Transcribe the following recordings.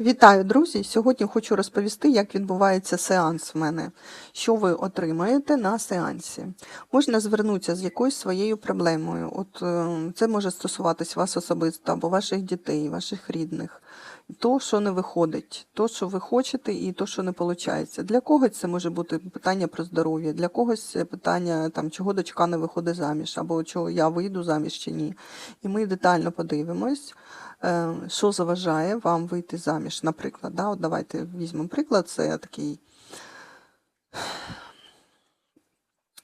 Вітаю, друзі! Сьогодні хочу розповісти, як відбувається сеанс в мене, що ви отримаєте на сеансі. Можна звернутися з якоюсь своєю проблемою. От е, це може стосуватись вас особисто або ваших дітей, ваших рідних. То, що не виходить, то, що ви хочете, і то, що не виходить. Для когось це може бути питання про здоров'я, для когось питання, там, чого дочка не виходить заміж, або чого я вийду заміж чи ні. І ми детально подивимось. Е, що заважає вам вийти заміж, наприклад. Да? От давайте візьмемо приклад, це такий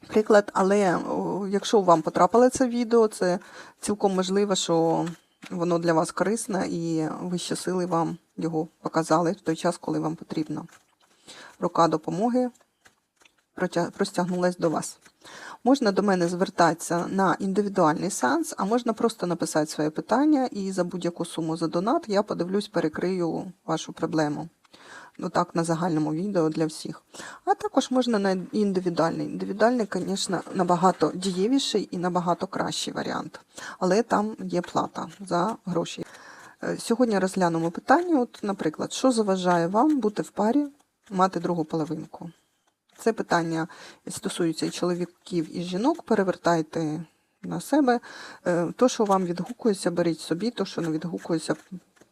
приклад, але якщо вам потрапило це відео, це цілком можливо, що воно для вас корисне і вищі сили вам його показали в той час, коли вам потрібно. Рука допомоги простягнулась до вас. Можна до мене звертатися на індивідуальний сеанс, а можна просто написати своє питання і за будь-яку суму за донат я подивлюсь, перекрию вашу проблему. Ну так, на загальному відео для всіх. А також можна на індивідуальний. Індивідуальний, звісно, набагато дієвіший і набагато кращий варіант. Але там є плата за гроші. Е, Сьогодні розглянемо питання. От, наприклад, що заважає вам бути в парі, мати другу половинку? Це питання стосується і чоловіків, і жінок. Перевертайте на себе. Е, То, що вам відгукується, беріть собі, то, що не відгукується,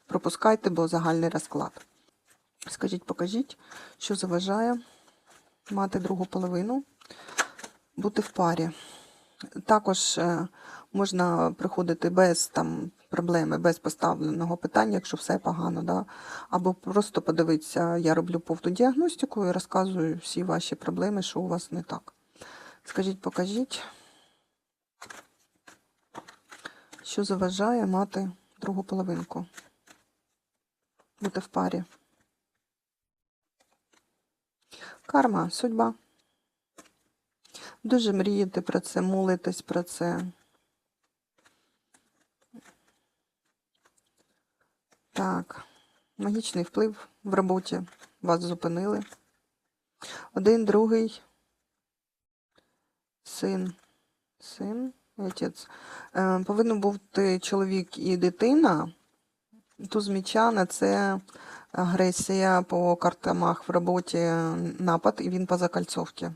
пропускайте, бо загальний розклад. Скажіть, покажіть, що заважає мати другу половину, бути в парі. Також е, можна приходити без там проблеми, без поставленого питання, якщо все погано, да? або просто подивитися, я роблю повну діагностику і розказую всі ваші проблеми, що у вас не так. Скажіть, покажіть, що заважає мати другу половинку, бути в парі. Карма, судьба. Дуже мрієте про це, молитесь про це. Так, магічний вплив в роботі. Вас зупинили. Один, другий. Син. Син отець. Е, повинен бути чоловік і дитина. Туз міча це агресія по картамах в роботі напад, і він по закальцовці.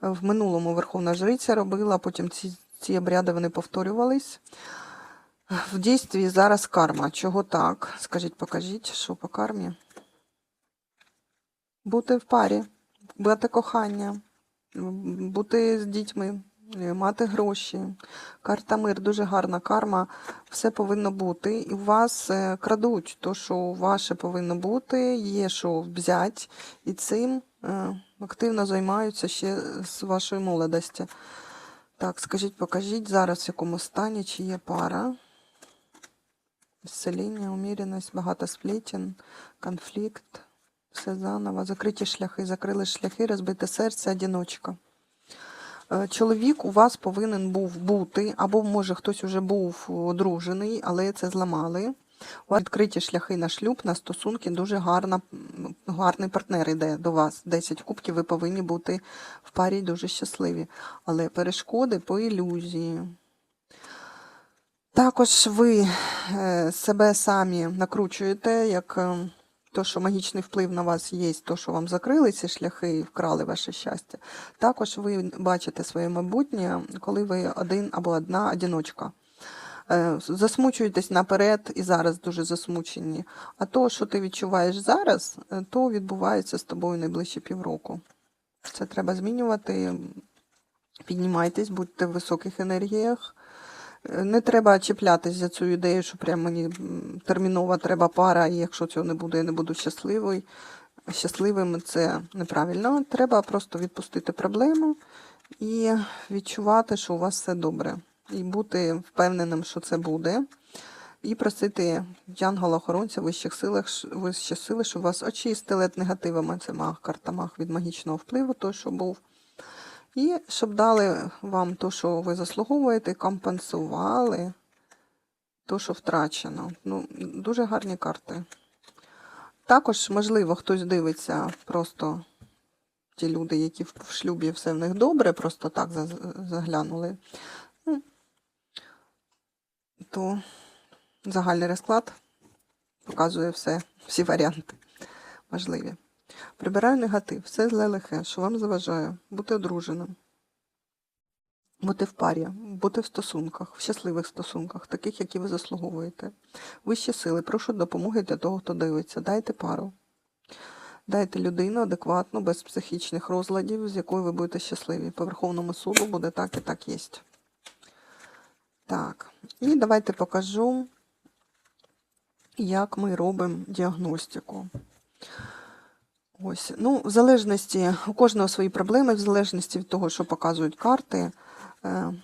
В минулому Верховна Жриця робила, потім ці, ці обряди вони повторювались. В дійстві зараз карма. Чого так? Скажіть, покажіть, що по кармі? Бути в парі, бути кохання, бути з дітьми, мати гроші. Карта мир, дуже гарна карма. Все повинно бути. І у вас е, крадуть то, що ваше повинно бути, є що взять, і цим е, активно займаються ще з вашої молодості. Так, скажіть, покажіть зараз, в якому стані, чи є пара. Зціління, уміреність, багато сплетен, конфлікт, все заново, закриті шляхи, закрили шляхи, розбите серце, одиночка. Е, Чоловік у вас повинен був бути, або, може, хтось уже був одружений, але це зламали. У вас відкриті шляхи на шлюб, на стосунки, дуже гарна, гарний партнер йде до вас. 10 кубків, ви повинні бути в парі дуже щасливі. Але перешкоди по ілюзії. Також ви е, себе самі накручуєте, як е, то, що магічний вплив на вас є, то, що вам закрили ці шляхи і вкрали ваше щастя. Також ви бачите своє майбутнє, коли ви один або одна одиночка. Е, Засмучуєтесь наперед і зараз дуже засмучені. А то, що ти відчуваєш зараз, то відбувається з тобою найближче півроку. Це треба змінювати. Піднімайтесь, будьте в високих енергіях. Е, Не треба чіплятись за цю ідею, що прямо мені м, терміново треба пара, і якщо цього не буде, я не буду щасливий. Щасливим це неправильно. Треба просто відпустити проблему і відчувати, що у вас все добре. І бути впевненим, що це буде. І просити янгола-охоронця вищих силах, вищі сили, щоб вас очистили негативами. Це маг, карта маг від магічного впливу, той, що був. І щоб дали вам то, що ви заслуговуєте, компенсували то, що втрачено. Ну, дуже гарні карти. Також, можливо, хтось дивиться просто ті люди, які в шлюбі все в них добре, просто так заглянули. Ну, то загальний розклад показує все, всі варіанти можливі. Прибираю негатив, все зле лихе, що вам заважає бути одруженим, бути в парі, бути в стосунках, в щасливих стосунках, таких, які ви заслуговуєте. Вищі сили, прошу допомоги для того, хто дивиться. Дайте пару. Дайте людину адекватну, без психічних розладів, з якою ви будете щасливі. По Верховному суду буде так і так єсть. Так, і давайте покажу, як ми робимо діагностику. Ось, ну, в залежності, у кожного свої проблеми, в залежності від того, що показують карти, е,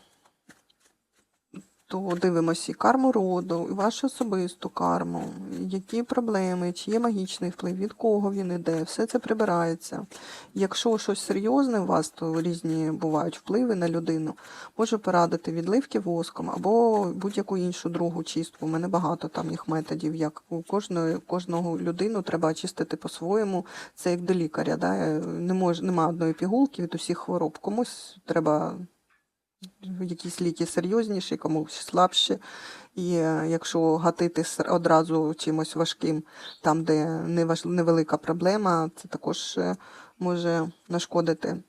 то дивимося і карму роду, і вашу особисту карму, які проблеми, чи є магічний вплив, від кого він іде, все це прибирається. Якщо щось серйозне у вас, то різні бувають впливи на людину. Можу порадити відливки воском або будь-яку іншу другу чистку. У мене багато там їх методів. Як у кожної кожного людину треба очистити по-своєму. Це як до лікаря. Да? Не мож, нема одної пігулки від усіх хвороб. Комусь треба якісь ліки серйозніші, комусь слабші. І е, якщо гатити одразу чимось важким, там, де невелика проблема, це також е, може нашкодити.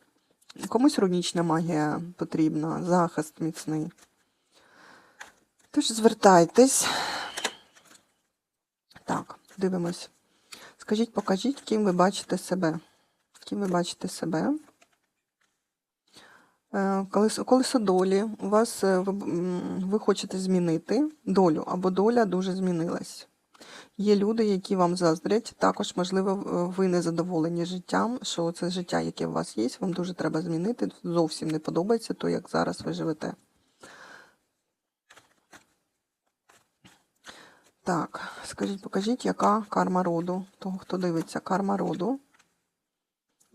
Комусь рунічна магія потрібна, захист міцний. Тож звертайтесь. Так, дивимось. Скажіть, покажіть, ким ви бачите себе. Ким ви бачите себе? Е, Колесо, долі. У вас е, ви хочете змінити долю, або доля дуже змінилась. Є люди, які вам заздрять. Також, можливо, ви не задоволені життям, що це життя, яке у вас є, вам дуже треба змінити. Зовсім не подобається то, як зараз ви живете. Так, скажіть, покажіть, яка карма роду? Того, хто дивиться, карма роду.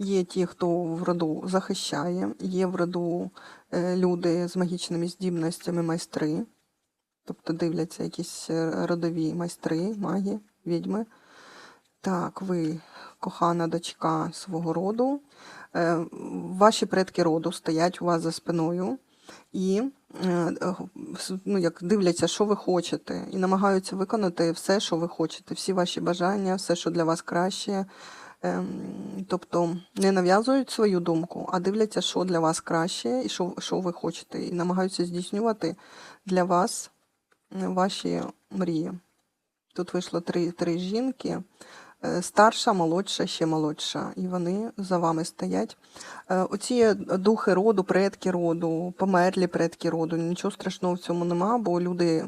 Є ті, хто в роду захищає, є в роду е, люди з магічними здібностями, майстри. Тобто дивляться якісь е, родові майстри, маги, відьми. Так, ви кохана дочка свого роду. Е, Ваші предки роду стоять у вас за спиною і ну, як дивляться, що ви хочете, і намагаються виконати все, що ви хочете, всі ваші бажання, все, що для вас краще. Ем, Тобто не нав'язують свою думку, а дивляться, що для вас краще і що, що ви хочете, і намагаються здійснювати для вас ваші мрії. Тут вийшло три, три жінки. Е, Старша, молодша, ще молодша, і вони за вами стоять. Е, Оці духи роду, предки роду, померлі предки роду, нічого страшного в цьому нема, бо люди,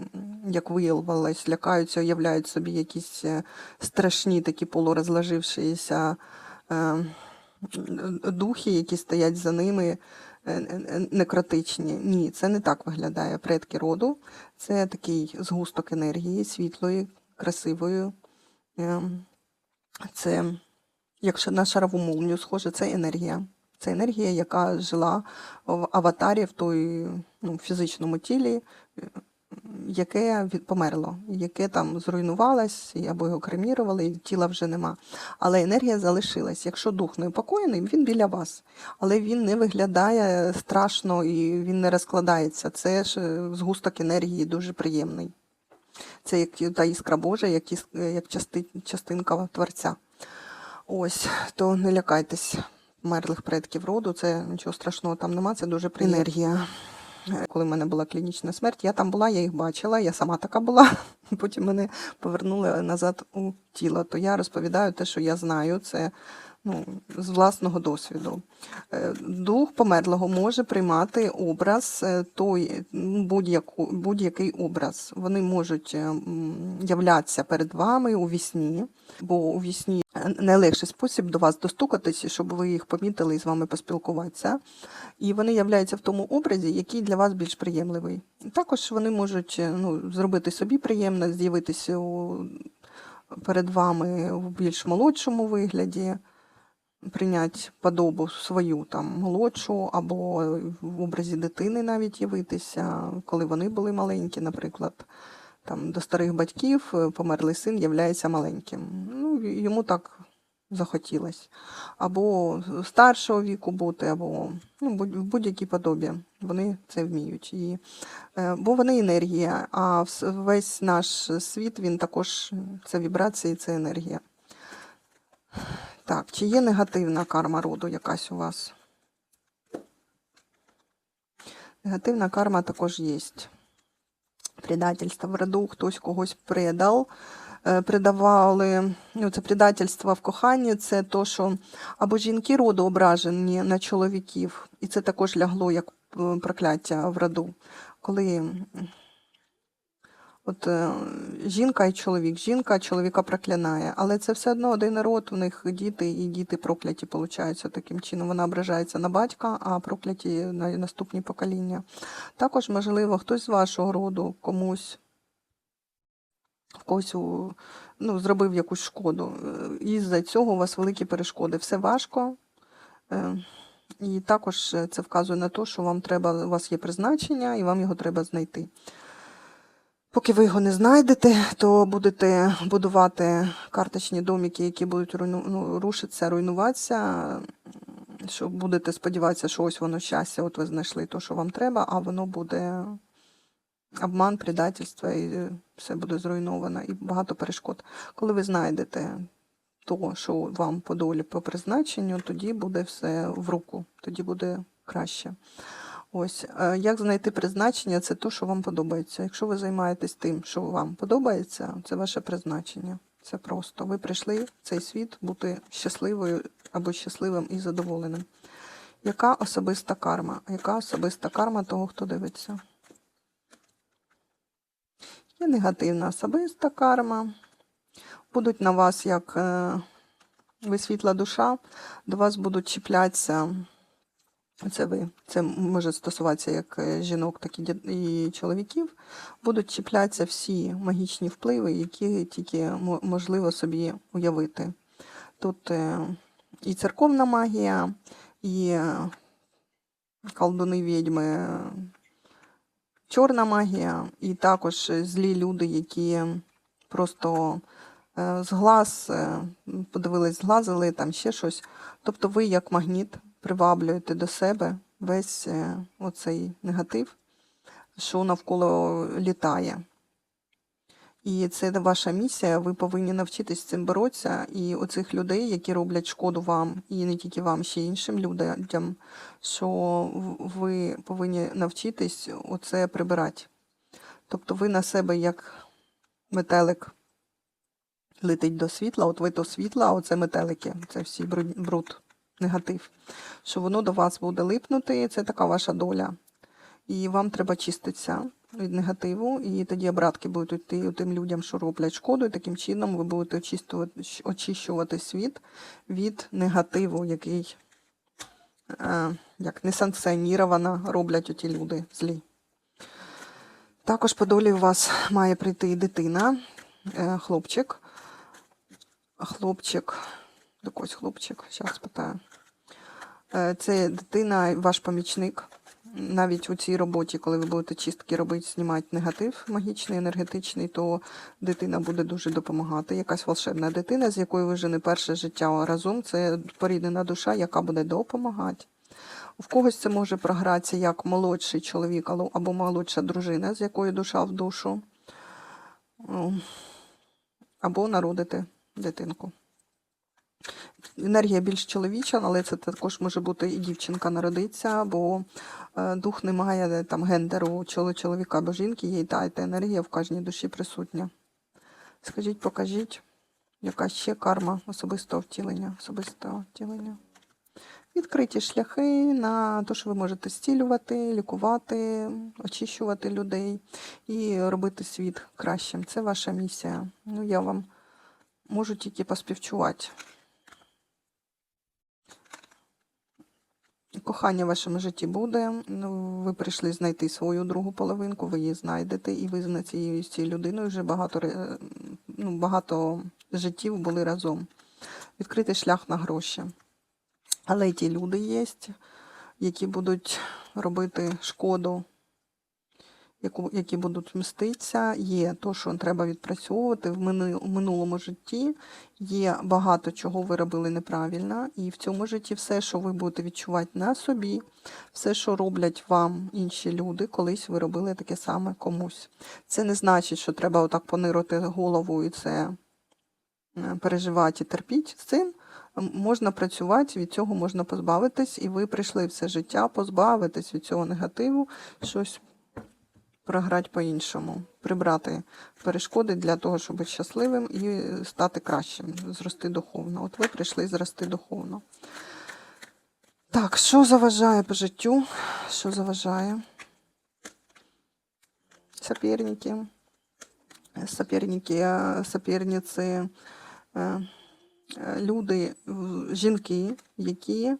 як виявилось, лякаються, уявляють собі якісь е, страшні такі полурозложившися е, духи, які стоять за ними, некротичні. Ні, це не так виглядає. Предки роду це такий згусток енергії, світлої, красивої. Це, якщо на шарову молнію схоже, це енергія. Це енергія, яка жила в аватарі в той ну, фізичному тілі, е, яке померло, яке там зруйнувалось, або його кремірували, і тіла вже нема. Але енергія залишилась. Якщо дух не упокоєний, він біля вас. Але він не виглядає страшно і він не розкладається. Це ж е, згусток енергії дуже приємний. Це як та іскра Божа, як, іс- як части, частинка Творця. Ось, то не лякайтесь мерлих предків роду, це нічого страшного там нема, це дуже енергія. Коли в мене була клінічна смерть, я там була, я їх бачила, я сама така була. Потім мене повернули назад у тіло. То я розповідаю те, що я знаю, це ну, з власного досвіду. Е, Дух померлого може приймати образ, е, той, ну, будь-яку, будь-який образ. Вони можуть е, являтися перед вами у вісні, бо у вісні найлегший спосіб до вас достукатись, щоб ви їх помітили і з вами поспілкуватися. І вони являються в тому образі, який для вас більш приємливий. Також вони можуть ну, зробити собі приємно, з'явитися у, перед вами в більш молодшому вигляді, прийняти подобу свою там молодшу, або в образі дитини навіть явитися, коли вони були маленькі, наприклад. Там до старих батьків е, померлий син являється маленьким. Ну, йому так захотілось. Або старшого віку бути, або ну, в будь-якій подобі. Вони це вміють. І, е, бо вони енергія, а весь наш світ, він також це вібрації, це енергія. Так, чи є негативна карма роду якась у вас? Негативна карма також є. Предательство в роду, хтось когось предав, е, предавали. Ну, це предательство в коханні, це то, що або жінки роду ображені на чоловіків, і це також лягло як е, прокляття в роду. Коли от е, жінка і чоловік, жінка чоловіка проклинає, але це все одно один род, у них діти, і діти прокляті получаються таким чином. Вона ображається на батька, а прокляті на наступні покоління. Також, можливо, хтось з вашого роду комусь в когось ну, зробив якусь шкоду. Е, І з-за цього у вас великі перешкоди. Все важко. е, І також це вказує на те, що вам треба, у вас є призначення, і вам його треба знайти. Поки ви його не знайдете, то будете будувати карточні домики, які будуть руйну, ну, рушитися, руйнуватися. Що будете сподіватися, що ось воно щастя, от ви знайшли те, що вам треба, а воно буде обман, предательство, і все буде зруйновано, і багато перешкод. Коли ви знайдете то, що вам по долі, по призначенню, тоді буде все в руку, тоді буде краще. Ось е, як знайти призначення, це то, що вам подобається. Якщо ви займаєтесь тим, що вам подобається, це ваше призначення. Це просто. Ви прийшли в цей світ бути щасливою або щасливим і задоволеним. Яка особиста карма? Яка особиста карма того, хто дивиться? Є негативна особиста карма. Будуть на вас, як е, ви світла душа, до вас будуть чіплятися. Це ви, це може стосуватися як е, жінок, так і чоловіків. Будуть чіплятися всі магічні впливи, які тільки можливо собі уявити. Тут е, і церковна магія, і е, колдуни відьми, чорна магія, і також злі люди, які просто з глаз подивились, зглазили, там ще щось. Тобто ви як магніт приваблюєте до себе весь е, оцей негатив, що навколо літає. І це ваша місія, ви повинні навчитись цим боротися. І оцих людей, які роблять шкоду вам, і не тільки вам, ще й іншим людям, що ви повинні навчитись оце прибирати. Тобто ви на себе як метелик летить до світла, от ви до світла, а оце метелики, це всі бруд, негатив. Що воно до вас буде липнути, це така ваша доля. І вам треба чиститися від негативу, і тоді обратки будуть йти тим людям, що роблять шкоду, і таким чином ви будете очистувати, очищувати світ від негативу, який е, як несанкціоніровано роблять оті люди злі. Також по долі у вас має прийти дитина, е, хлопчик. Хлопчик, якось хлопчик, зараз питаю. Е, Це дитина, ваш помічник. Навіть у цій роботі, коли ви будете чистки робити, знімати негатив магічний, енергетичний, то дитина буде дуже допомагати. Якась волшебна дитина, з якою ви вже не перше життя разом. Це поріднена душа, яка буде допомагати. В когось це може програтися як молодший чоловік або молодша дружина, з якою душа в душу, або народити дитинку. Енергія більш чоловіча, але це також може бути і дівчинка народиться, бо е, дух не має е, там гендеру чоловіка або жінки, є і та, і та енергія в кожній душі присутня. Скажіть, покажіть, яка ще карма особистого втілення, особистого втілення. Відкриті шляхи на те, що ви можете зцілювати, лікувати, очищувати людей і робити світ кращим. Це ваша місія. Ну, я вам можу тільки поспівчувати. Кохання в вашому житті буде. Ну, Ви прийшли знайти свою другу половинку, ви її знайдете, і ви з цією з цією людиною вже багато, ну, багато життів були разом. Відкритий шлях на гроші. Але й ті люди є, які будуть робити шкоду які будуть мститися, є то, що треба відпрацьовувати в минулому житті, є багато чого ви робили неправильно, і в цьому житті все, що ви будете відчувати на собі, все, що роблять вам інші люди, колись ви робили таке саме комусь. Це не значить, що треба отак понирити голову і це е, переживати і терпіть з цим. Можна працювати, від цього можна позбавитись, і ви прийшли все життя позбавитись від цього негативу, щось програти по-іншому, прибрати перешкоди для того, щоб бути щасливим і стати кращим, зрости духовно. От ви прийшли зрости духовно. Так, що заважає по життю? Що заважає? Соперники. Соперники, е, соперниці, е, е, люди, жінки, які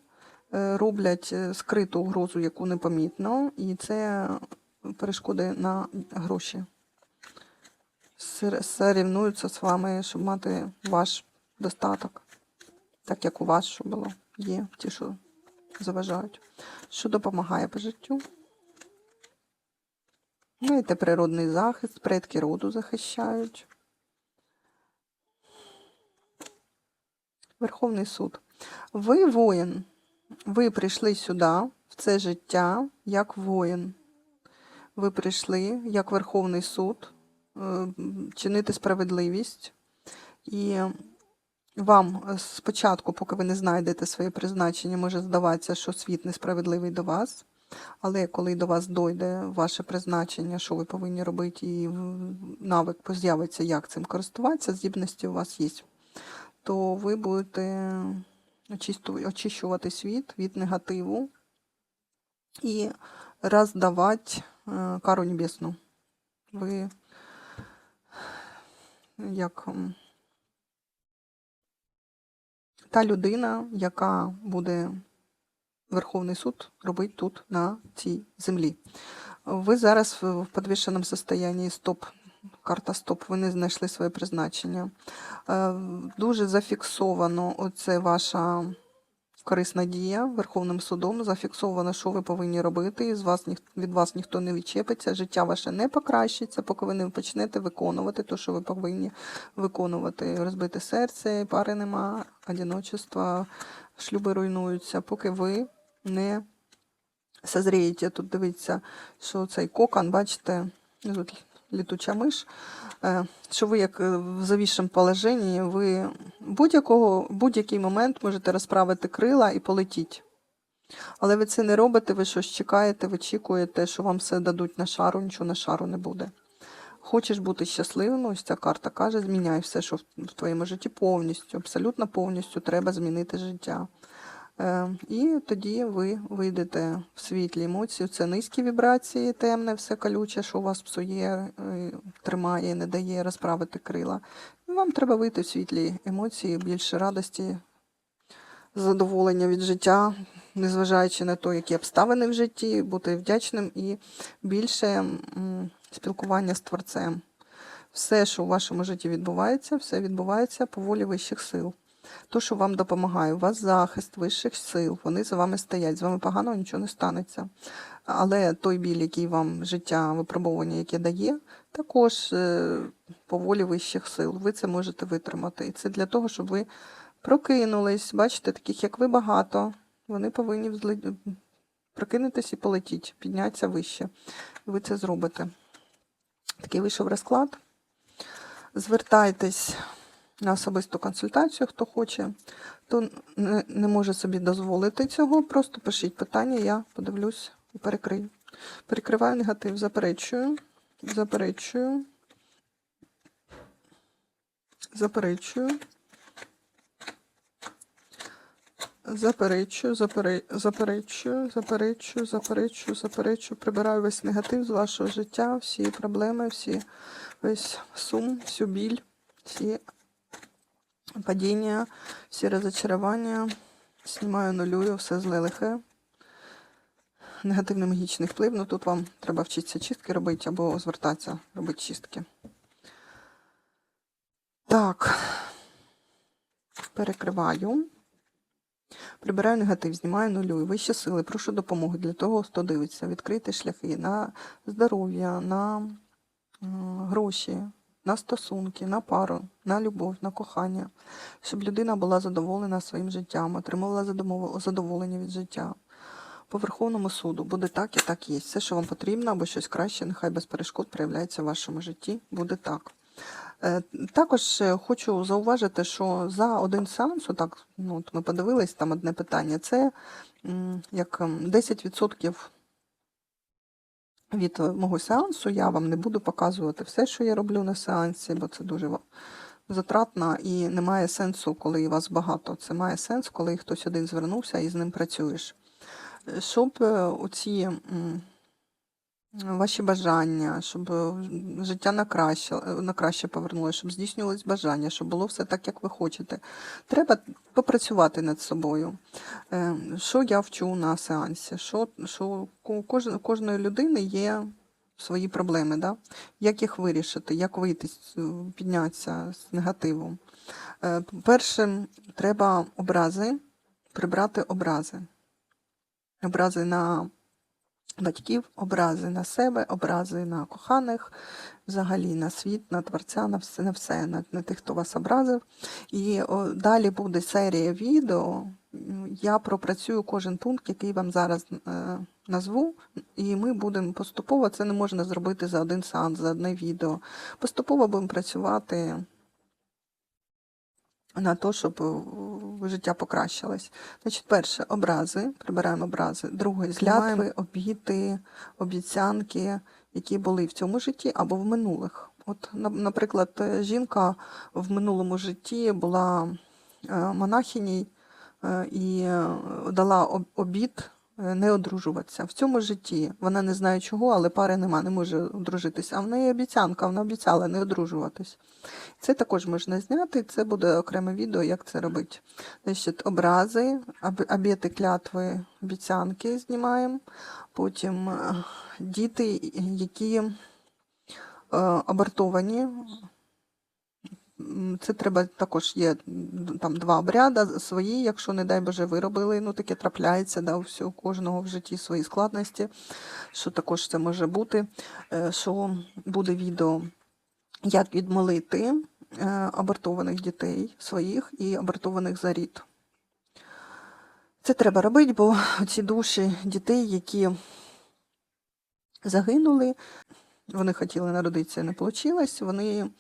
роблять скриту угрозу, яку непомітно, і це перешкоди на гроші. Сир- Сорівнуються з вами, щоб мати ваш достаток, так як у вас, що було. Є ті, що заважають. Що допомагає по життю? Маєте природний захист, предки роду захищають. Верховний суд. Ви воїн. Ви прийшли сюди, в це життя, як воїн. Ви прийшли як Верховний суд е, чинити справедливість. І вам спочатку, поки ви не знайдете своє призначення, може здаватися, що світ несправедливий до вас. Але коли до вас дойде ваше призначення, що ви повинні робити, і навик з'явиться, як цим користуватися, здібності у вас є, то ви будете очищувати світ від негативу і роздавати кару небесну. Ви як та людина, яка буде Верховний суд робить тут, на цій землі. Ви зараз в підвішеному стані стоп, карта стоп, ви не знайшли своє призначення. Е, Дуже зафіксовано оце ваша корисна дія Верховним судом, зафіксовано, що ви повинні робити, і з вас, ніх- від вас ніхто не відчепиться, життя ваше не покращиться, поки ви не почнете виконувати те, що ви повинні виконувати. Розбите серце, пари нема, одиночество, шлюби руйнуються, поки ви не созрієте. Тут дивіться, що цей кокон, бачите, літуча миш, е, що ви як е, в завішому положенні, ви будь-якого, будь-який момент можете розправити крила і полетіти. Але ви це не робите, ви щось чекаєте, ви очікуєте, що вам все дадуть на шару, нічого на шару не буде. Хочеш бути щасливим, ось ця карта каже, зміняй все, що в твоєму житті повністю, абсолютно повністю треба змінити життя. Е, І тоді ви вийдете в світлі емоції. Це низькі вібрації, темне, все колюче, що у вас псує, е, тримає, не дає розправити крила. Вам треба вийти в світлі емоції, більше радості, задоволення від життя, незважаючи на те, які обставини в житті, бути вдячним і більше спілкування з Творцем. Все, що у вашому житті відбувається, все відбувається по волі вищих сил. То, що вам допомагає, у вас захист вищих сил, вони за вами стоять, з вами погано нічого не станеться. Але той біль, який вам життя, випробування, яке дає, також е, по волі вищих сил. Ви це можете витримати. І це для того, щоб ви прокинулись. Бачите, таких як ви багато. Вони повинні взли- прокинутись і полетіть, піднятися вище. Ви це зробите. Такий вийшов розклад. Звертайтесь на особисту консультацію, хто хоче, хто не, не може собі дозволити цього, просто пишіть питання, я подивлюсь і перекрию. Перекриваю негатив, заперечую, заперечую, заперечую. Заперечую, запере- заперечую, заперечую, заперечую, заперечую. Прибираю весь негатив з вашого життя, всі проблеми, всі весь сум, всю біль, всі падіння, всі розочарування. Знімаю, нулюю, все зле лихе. Негативний магічний вплив. Ну тут вам треба вчитися чистки робити або звертатися, робити чистки. Так. Перекриваю. Прибираю негатив, знімаю нулюю. Вищі сили, прошу допомоги для того, хто дивиться. Відкрити шляхи на здоров'я, на гроші, на стосунки, на пару, на любов, на кохання, щоб людина була задоволена своїм життям, отримувала задоволення від життя. По Верховному суду буде так і так є. Все, що вам потрібно, або щось краще, нехай без перешкод проявляється в вашому житті. Буде так. Е, Також е, хочу зауважити, що за один сеанс, так ну, от ми подивились там одне питання, це як ем, 10% від е, мого сеансу. Я вам не буду показувати все, що я роблю на сеансі, бо це дуже затратно і немає сенсу, коли вас багато. Це має сенс, коли хтось один звернувся і з ним працюєш. Е, Щоб е, оці ваші бажання, щоб е, життя на краще, е, на краще повернулося, щоб здійснювалось бажання, щоб було все так, як ви хочете. Треба попрацювати над собою. Е, Що я вчу на сеансі? Що, що у кожної людини є свої проблеми, да? як їх вирішити, як вийти, з- піднятися з негативу. Е, Перше, треба образи, прибрати образи. Образи на батьків, образи на себе, образи на коханих, взагалі на світ, на творця, на все, на все, на, на тих, хто вас образив. І о, далі буде серія відео. Я пропрацюю кожен пункт, який вам зараз е, назву, і ми будемо поступово, це не можна зробити за один сеанс, за одне відео. Поступово будемо працювати на те, щоб е, життя покращилось. Значить, перше образи, прибираємо образи. Друге злятви, обіти, обіцянки, які були в цьому житті або в минулих. От, на- наприклад, е, жінка в минулому житті була е, монахиній і дала обід не одружуватися. В цьому житті вона не знає чого, але пари нема, не може одружитися. А в неї обіцянка, вона обіцяла не одружуватись. Це також можна зняти, це буде окреме відео, як це робити. Значить, образи, об- обіти, клятви, обіцянки знімаємо. Потім е, діти, які е, абортовані. Це треба також є там два обряди свої, якщо, не дай Боже, виробили, ну таке трапляється, да, у всього кожного в житті свої складності, що також це може бути, е, що буде відео, як відмолити е, абортованих дітей своїх і абортованих за рід. Це треба робити, бо ці душі дітей, які загинули, вони хотіли народитися, не вийшло. Вони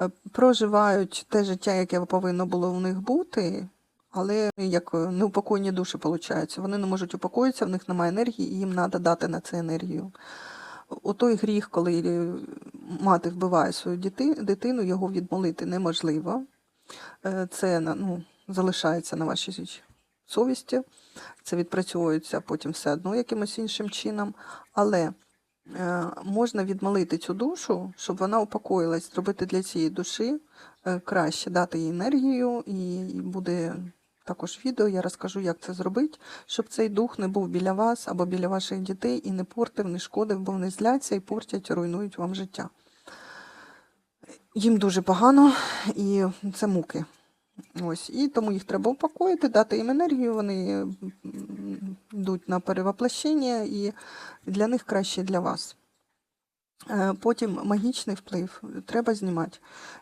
е, проживають те життя, яке повинно було в них бути, але як е, неупокоєні душі виходить. Вони не можуть упокоїтися, в них немає енергії, і їм треба дати на це енергію. У той гріх, коли е, мати вбиває свою дитину, його відмолити неможливо. Це ну, залишається на вашій совісті. Це відпрацьовується потім все одно якимось іншим чином. Але можна відмолити цю душу, щоб вона упокоїлась, зробити для цієї душі е, краще, дати їй енергію, і буде також відео, я розкажу, як це зробити, щоб цей дух не був біля вас або біля ваших дітей і не портив, не шкодив, бо вони зляться і портять, руйнують вам життя. Їм дуже погано, і це муки. Ось, і тому їх треба упокоїти, дати їм енергію, вони йдуть на перевоплощення, і для них краще для вас. Е, Потім магічний вплив треба знімати.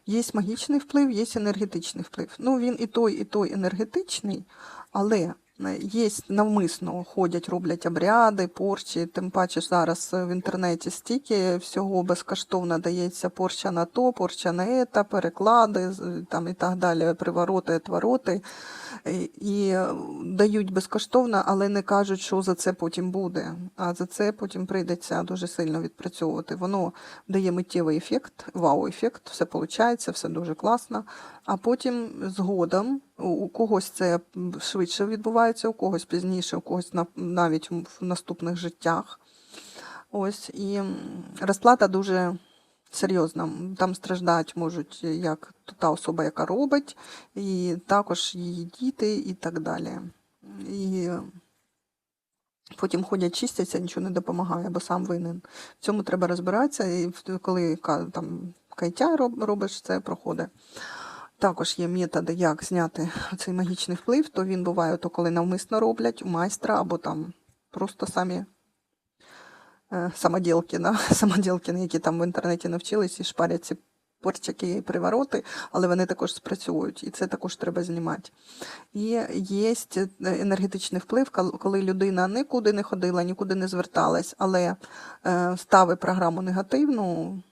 Є магічний вплив, є енергетичний вплив. Ну, він і той, і той енергетичний, але є навмисно ходять, роблять обряди, порчі. Тим паче зараз в інтернеті стільки всього безкоштовно дається порча на то, порча на ета, переклади з- там і так далі, привороти, отвороти. І- е, дають безкоштовно, але не кажуть, що за це потім буде. А за це потім прийдеться дуже сильно відпрацьовувати. Воно дає миттєвий ефект, вау-ефект, все виходить, все дуже класно. А потім згодом у- когось це швидше відбувається, у когось пізніше, у когось на- навіть в наступних життях. Ось і розплата дуже серйозна. Там страждають можуть як та особа, яка робить, і також її діти, і так далі. І потім ходять, чистяться, нічого не допомагає, бо сам винен. В цьому треба розбиратися, і коли там роб- робиш, це проходить. Також є методи, як зняти цей магічний вплив, то він буває, то коли навмисно роблять у майстра, або там просто самі е, самоділки, да? самоділки, які там в інтернеті навчились і шпарять ці порчики і привороти, але вони також спрацьовують, і це також треба знімати. І є енергетичний вплив, коли людина нікуди не ходила, нікуди не зверталась, але е, ставить програму негативну.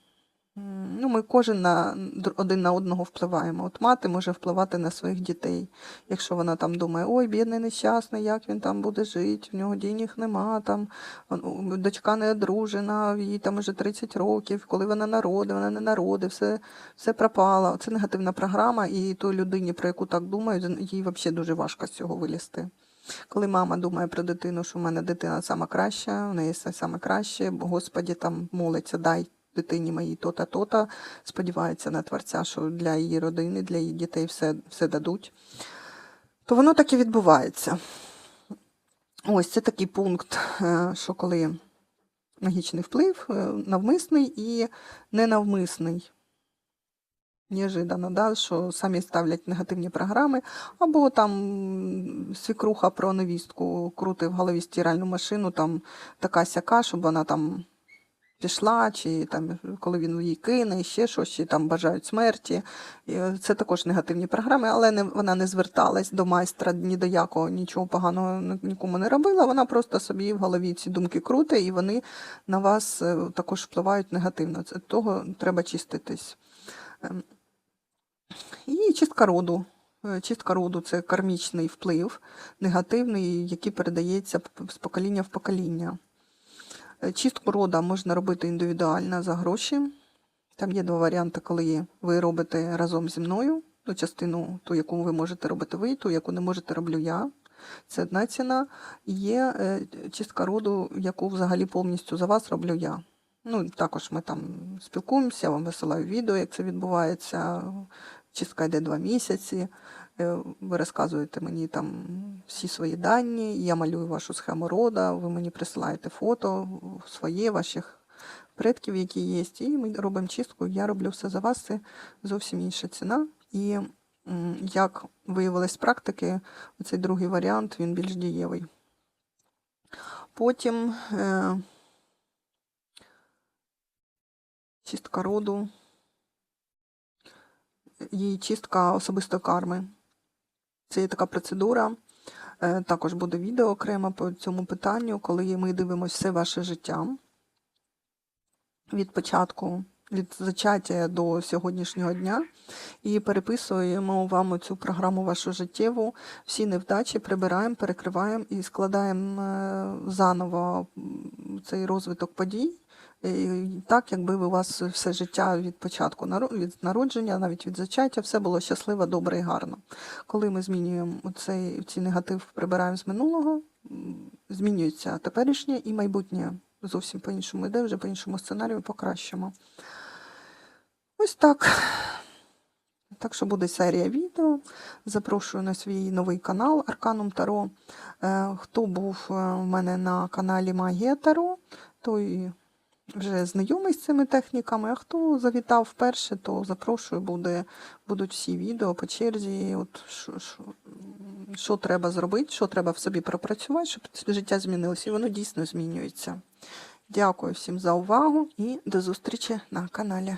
Ну, ми кожен на один на одного впливаємо. От мати може впливати на своїх дітей. Якщо вона там думає, ой, бідний нещасний, як він там буде жити, в нього денег нема, там дочка не одружена, їй там вже 30 років, коли вона народить, вона не народить, все, все пропало. Це негативна програма, і той людині, про яку так думають, їй взагалі дуже важко з цього вилізти. Коли мама думає про дитину, що в мене дитина сама краща, в неї все саме краще, Господі там молиться, дай дитині моїй то-та, то-та, сподівається на Творця, що для її родини, для її дітей все, все дадуть, то воно так і відбувається. Ось це такий пункт, е, що коли магічний вплив, е, навмисний і ненавмисний. Неожиданно, да, що самі ставлять негативні програми, або там свікруха про невістку крутить в голові стиральну машину, там така сяка, щоб вона там пішла, чи там, коли він її кине, ще щось, чи там бажають смерті. Е, це також негативні програми, але не, вона не зверталась до майстра ні до якого, нічого поганого нікому не робила. Вона просто собі в голові ці думки крутить, і вони на вас е, також впливають негативно. Це того треба чиститись. Ем, І чистка роду. Е, Чистка роду це кармічний вплив, негативний, який передається з покоління в покоління. Е, Чистку рода можна робити індивідуально за гроші. Там є два варіанти, коли ви робите разом зі мною. Ну, частину, ту, яку ви можете робити ви, ту, яку не можете, роблю я. Це одна ціна. Є е, чистка роду, яку взагалі повністю за вас роблю я. Ну, також ми там спілкуємося, я вам висилаю відео, як це відбувається. Чистка йде два місяці. Е, Ви розказуєте мені там всі свої дані, я малюю вашу схему рода, ви мені присилаєте фото своє, ваших предків, які є, і ми робимо чистку. Я роблю все за вас, це зовсім інша ціна. І як виявилось з практики, оцей другий варіант він більш дієвий. Потім е, чистка роду, і чистка особистої карми. Це є така процедура. Е, Також буде відео окремо по цьому питанню, коли ми дивимося все ваше життя від початку, від зачаття до сьогоднішнього дня, і переписуємо вам цю програму вашу життєву. Всі невдачі прибираємо, перекриваємо і складаємо е, заново цей розвиток подій. Так, якби у вас все життя від початку від народження, навіть від зачаття, все було щасливо, добре і гарно. Коли ми змінюємо цей, цей негатив, прибираємо з минулого, змінюється теперішнє і майбутнє зовсім по-іншому йде, вже по іншому сценарію покращимо. Ось так. Так що буде серія відео. Запрошую на свій новий канал Арканум Таро. Е, Хто був у в мене на каналі Магія Таро, той вже знайомий з цими техніками, а хто завітав вперше, то запрошую, буде, будуть всі відео по черзі. От що, що, що треба зробити, що треба в собі пропрацювати, щоб життя змінилося. І воно дійсно змінюється. Дякую всім за увагу і до зустрічі на каналі.